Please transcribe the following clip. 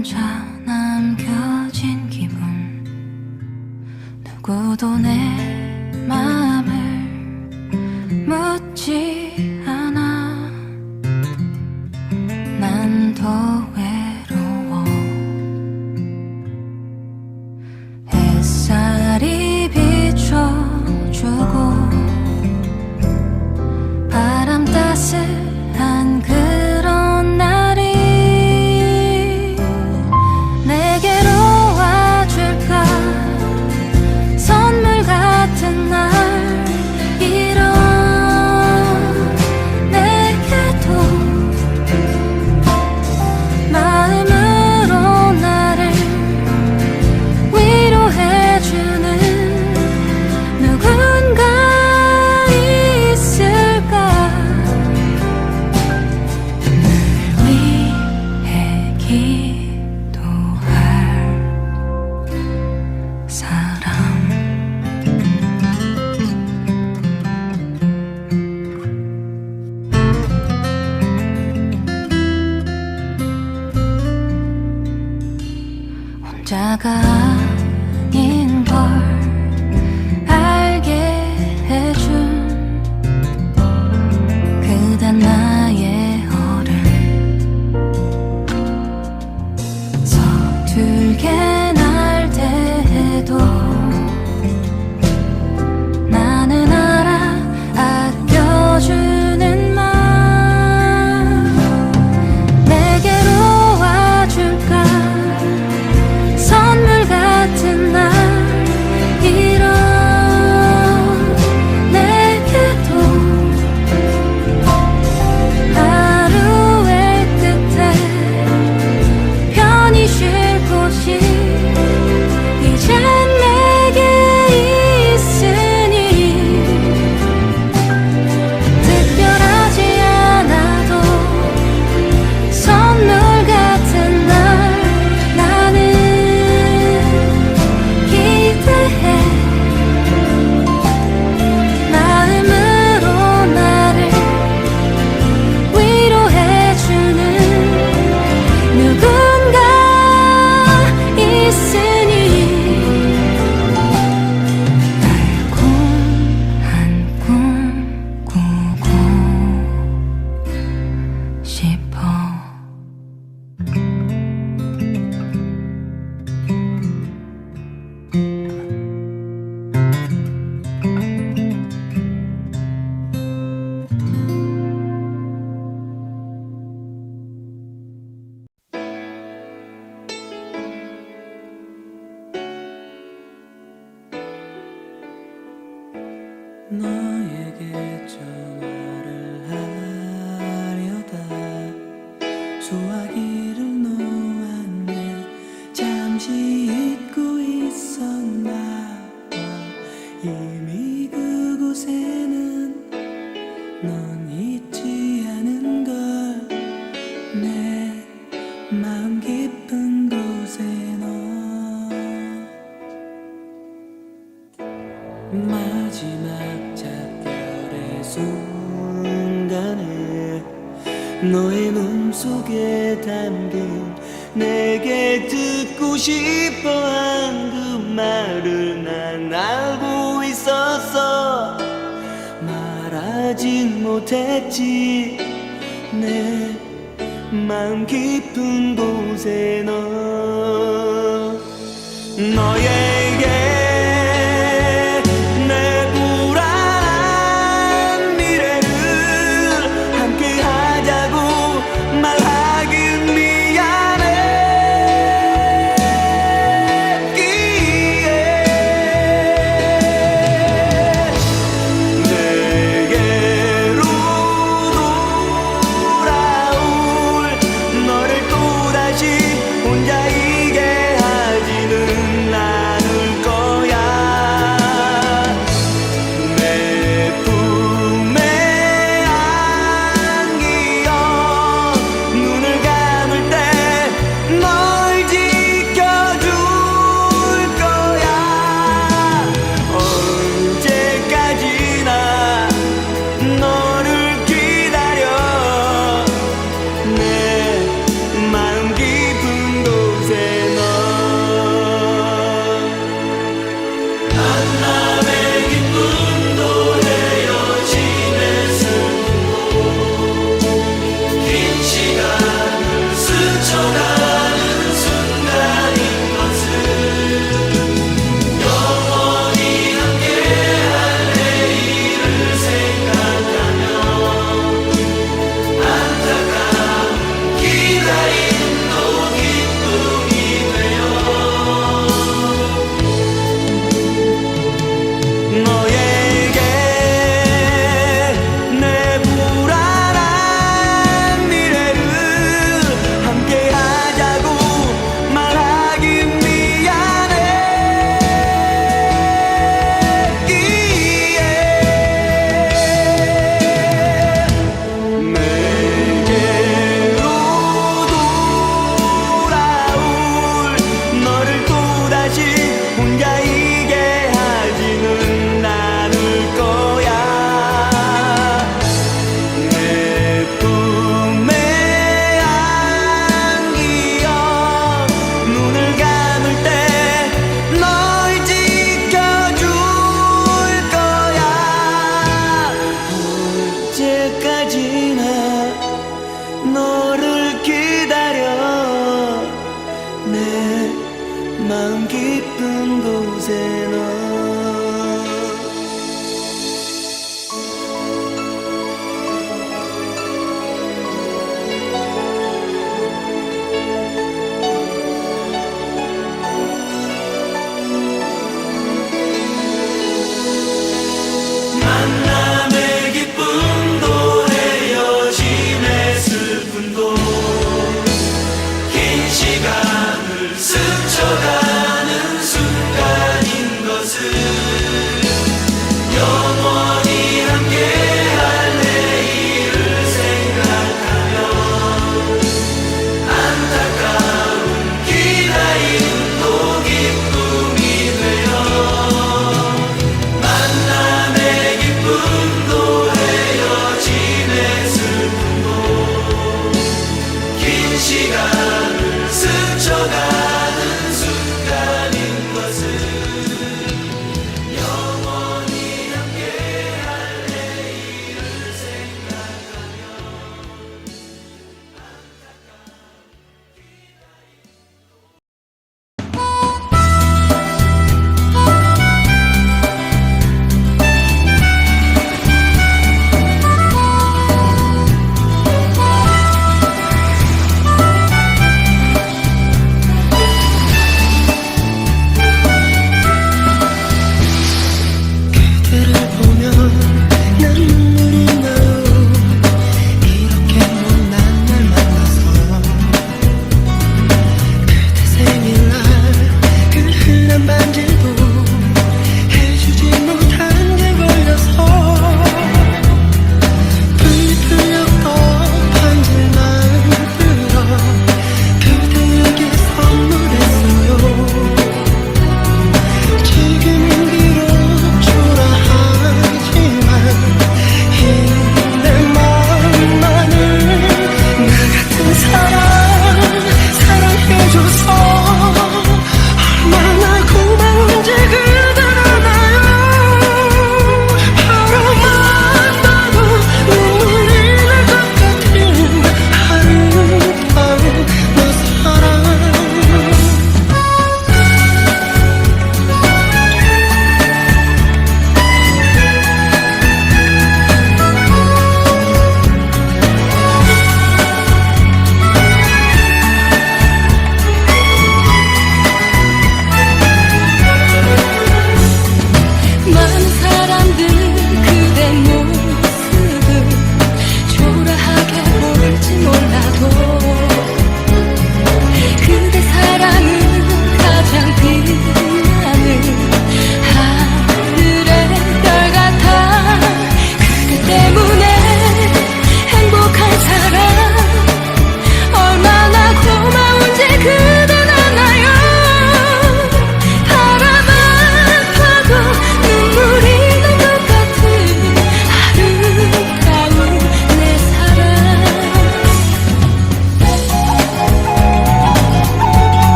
혼자 남겨진 기분. 누구도 내 잠시 잊고 있었나 봐. 이미 그곳에는 넌 있지 않은 걸 내 마음 깊은 곳에 너. 마지막 작별의 순간에 너의 눈 속에 담긴 내게 듣고 싶어한 그 말을 난 알고 있었어. 말하진 못했지. 내 마음 깊은 곳에 너 너의 곳에